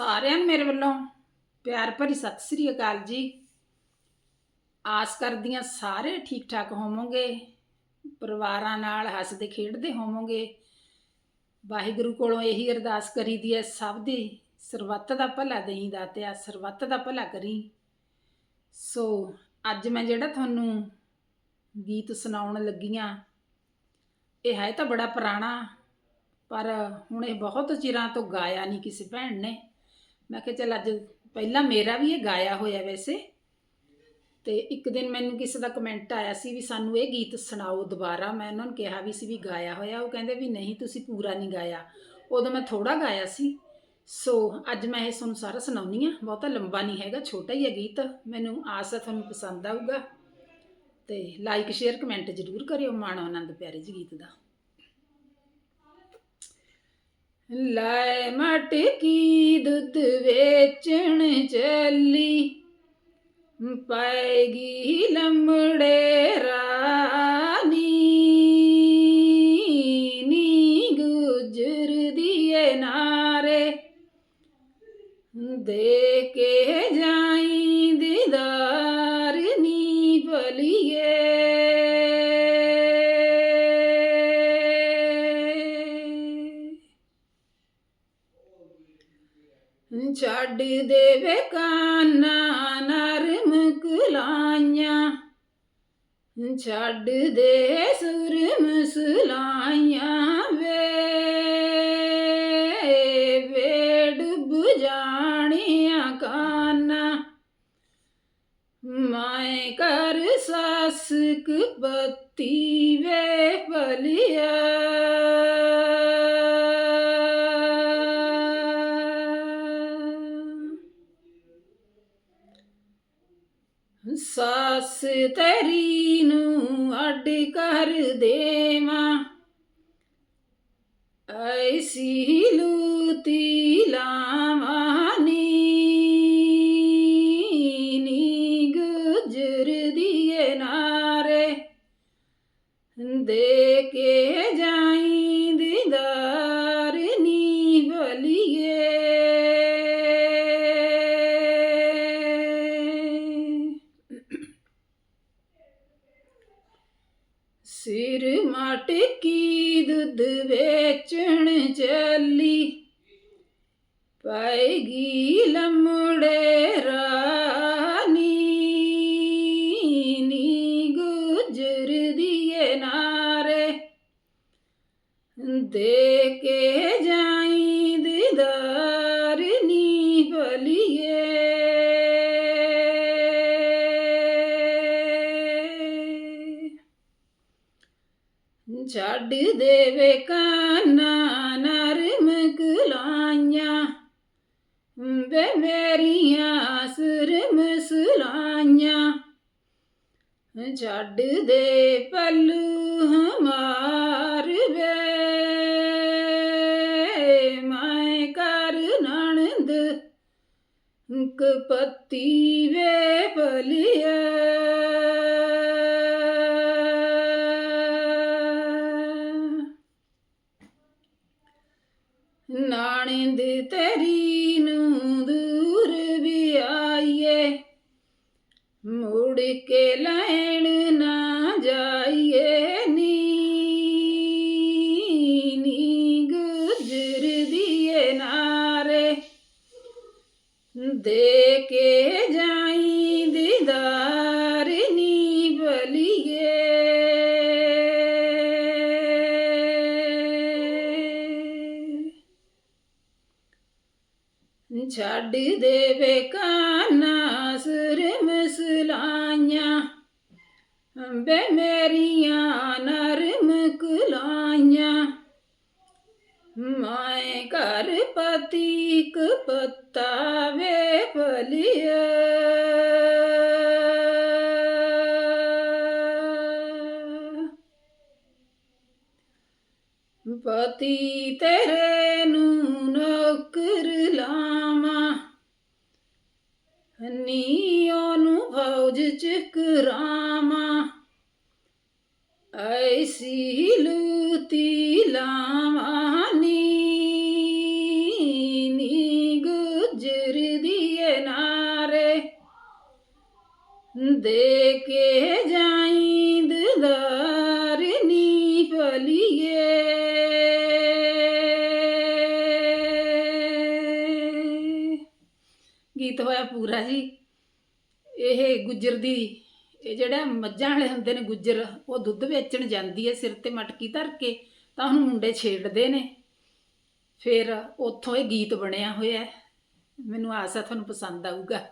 ਸਾਰਿਆਂ ਨੂੰ ਮੇਰੇ ਵੱਲੋਂ ਪਿਆਰ ਭਰੀ ਸਤਿ ਸ੍ਰੀ ਅਕਾਲ ਜੀ। ਆਸ ਕਰਦੀਆਂ ਸਾਰੇ ਠੀਕ ਠਾਕ ਹੋਵੋਗੇ, ਪਰਿਵਾਰਾਂ ਨਾਲ ਹੱਸਦੇ ਖੇਡਦੇ ਹੋਵੋਗੇ। ਵਾਹਿਗੁਰੂ ਕੋਲੋਂ ਇਹੀ ਅਰਦਾਸ ਕਰੀਦੀ ਹੈ, ਸਭ ਦੀ ਸਰਬੱਤ ਦਾ ਭਲਾ ਦੇਈ ਦਾਤਿਆ, ਸਰਬੱਤ ਦਾ ਭਲਾ ਕਰੀ। ਸੋ ਅੱਜ ਮੈਂ ਜਿਹੜਾ ਤੁਹਾਨੂੰ ਗੀਤ ਸੁਣਾਉਣ ਲੱਗੀਆਂ ਇਹ ਹੈ ਤਾਂ ਬੜਾ ਪੁਰਾਣਾ, ਪਰ ਹੁਣ ਇਹ ਬਹੁਤ ਚਿਰਾਂ ਤੋਂ ਗਾਇਆ ਨਹੀਂ ਕਿਸੇ ਭੈਣ ਨੇ। ਮੈਂ ਕਿਹਾ ਚੱਲ ਅੱਜ ਪਹਿਲਾਂ ਮੇਰਾ ਵੀ ਇਹ ਗਾਇਆ ਹੋਇਆ ਵੈਸੇ। ਤੇ ਇੱਕ ਦਿਨ ਮੈਨੂੰ ਕਿਸੇ ਦਾ ਕਮੈਂਟ ਆਇਆ ਸੀ ਵੀ ਸਾਨੂੰ ਇਹ ਗੀਤ ਸੁਣਾਓ ਦੁਬਾਰਾ। ਮੈਂ ਉਹਨਾਂ ਨੂੰ ਕਿਹਾ ਵੀ ਸੀ ਵੀ ਗਾਇਆ ਹੋਇਆ। ਉਹ ਕਹਿੰਦੇ ਵੀ ਨਹੀਂ, ਤੁਸੀਂ ਪੂਰਾ ਨਹੀਂ ਗਾਇਆ। ਉਦੋਂ ਮੈਂ ਥੋੜਾ ਗਾਇਆ ਸੀ। ਸੋ ਅੱਜ ਮੈਂ ਇਹ ਤੁਹਾਨੂੰ ਸਾਰਾ ਸੁਣਾਉਣੀ ਆ ਬਹੁਤਾ ਲੰਬਾ ਨਹੀਂ ਹੈਗਾ, ਛੋਟਾ ਹੀ ਹੈ ਗੀਤ। ਮੈਨੂੰ ਆਸ ਹੈ ਤੁਹਾਨੂੰ ਪਸੰਦ ਆਊਗਾ। ਤੇ ਲਾਈਕ ਸ਼ੇਅਰ ਕਮੈਂਟ ਜ਼ਰੂਰ ਕਰਿਓ ਮਾਣ ਆਨੰਦ ਪਿਆਰੇ ਜੀ ਗੀਤ ਦਾ। ਲੈ ਮਟਕੀ ਦੁੱਧ ਵੇਚਣ ਚੱਲੀ। ਪੈਗੀ ਲੰਮੜੇ ਰਾਨੀ ਨੀ ਗੁਜ਼ਰਦੀ ਦੀਏ ਨਾਰੇ। ਦੇ ਕੇ ਜਾਈ ਛੱਡ ਦੇਵੇ ਕਾਨਾ ਨਰਮ ਕੁਲਾਈਆਂ। ਛੱਡ ਦੇ ਸੁਰ ਮਸਲਾਈਆਂ ਵੇ। ਵੇੜ ਬੁਝਾਣੀਆਂ ਕਾਨਾ। ਮੈਂ ਕਰ ਸਾਸਕ ਬੱਤੀ ਵੇ ਭਲਿਆ ਸਾਸ ਤੇਰੀ ਨੂੰ ਅੱਡ ਕਰ ਦੇਵਾਂ। ਐਸੀ ਲੂਤੀ ਲਾਮ ਸਿਰ ਮਟਕੀ ਦੁੱਧ ਵੇਚਣ ਚੱਲੀ ਪੈਗੀ ਲੰਮੜੇ ਰਾਨੀ ਨੀ ਗੁਜਰਦੀ ਦੀਏ ਨਾਰੇ। ਦੇ ਕੇ ਜਾ ਛੱਡ ਦੇਵੇ ਕਾਨਾ ਨਰਮ ਕੁਲਾਈਆਂ ਵੇ ਮੇਰੀਆਂ ਸੁਰ ਮਸਲਾਈਆਂ। ਛੱਡ ਦੇ ਪੱਲੂ ਹਮਾਰ ਵੇ। ਮੈਂ ਕਰ ਨਣਦ ਕਪਤੀ ਵੇ ਭਲਿਆ ਨਾਣਿੰਦ ਤੇਰੀ ਨੂੰ ਦੂਰ ਵੀ ਆਈਏ ਮੁੜ ਕੇ ਲੈਣ ਨਾ ਜਾਈਏ। ਨੀ ਨੀ ਗੁਜ਼ਰਦੀ ਦੀਏ ਨਾਰੇ। ਦੇ ਕੇ ਜਾਈ ਛੱਡ ਦੇਵੇ ਕਾਨਾ ਸੁਰ ਮਸਲਾਈਆਂ ਬੇ ਮੇਰੀਆਂ ਨਰਮ ਕੁਲਾਈਆਂ ਮੈਂ ਘਰ ਪਤੀਕ ਪੱਤਾ ਵੇ ਭਲਿਆ ਪਤੀ ਤੇਰੇ ਨੂੰ ਨੌਕਰ ਲਾਵਾਂ। ਉਹਨੂੰ ਨੂੰ ਭੌਜ ਚਕਰਾਵਾਂ ਐਸੀ ਲੂਤੀ ਲਾਵਾਂ ਨੀ ਨੀ ਗੁਜਰਦੀ ਏ ਨਾਰੇ। ਦੇ ਕੇ ਜਾਈਂਦ ਦਾਰ ਨੀ ਫਲੀਏ। ਗੀਤ ਹੋਇਆ ਪੂਰਾ ਜੀ। ਇਹ ਗੁੱਜਰ ਦੀ, ਇਹ ਜਿਹੜਾ ਮੱਝਾਂ ਵਾਲੇ ਹੁੰਦੇ ਨੇ ਗੁੱਜਰ, ਉਹ ਦੁੱਧ ਵੇਚਣ ਜਾਂਦੀ ਹੈ ਸਿਰ ਤੇ ਮਟਕੀ ਧਰ ਕੇ, ਤਾਂ ਉਹਨੂੰ ਮੁੰਡੇ ਛੇੜਦੇ ਨੇ। ਫਿਰ ਉੱਥੋਂ ਇਹ ਗੀਤ ਬਣਿਆ ਹੋਇਆ ਮੈਨੂੰ ਆਸ ਹੈ ਤੁਹਾਨੂੰ ਪਸੰਦ ਆਊਗਾ।